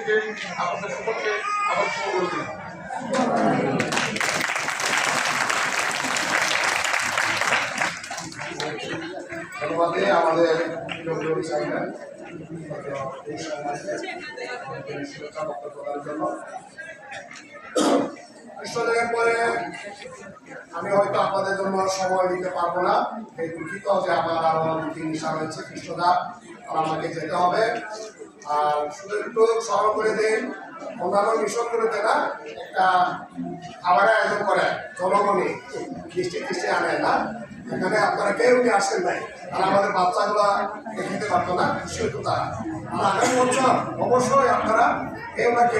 থেকে আপনাদের আবার ধন্যবাদ দিয়ে আমাদের আমি হয়তো আপনাদের জন্য সময় দিতে পারব না এই দুঃখিত যে আমার আরও দু তিন নিশা রয়েছে কৃষ্ণদা আমাকে যেতে হবে আর শুধু একটু স্মরণ করে দিন। অন্যান্য মিশনগুলোতে না একটা খাবারের আয়োজন করে জনগণে মিষ্টি টিষ্টি আনে না। এখানে আপনারা কেউ উঠে আসেন নাই। আর আমাদের বাচ্চাগুলো খেতে পারতো না, খুশি হতো তারা। আর আগামী বছর অবশ্যই আপনারা কেউ না কেউ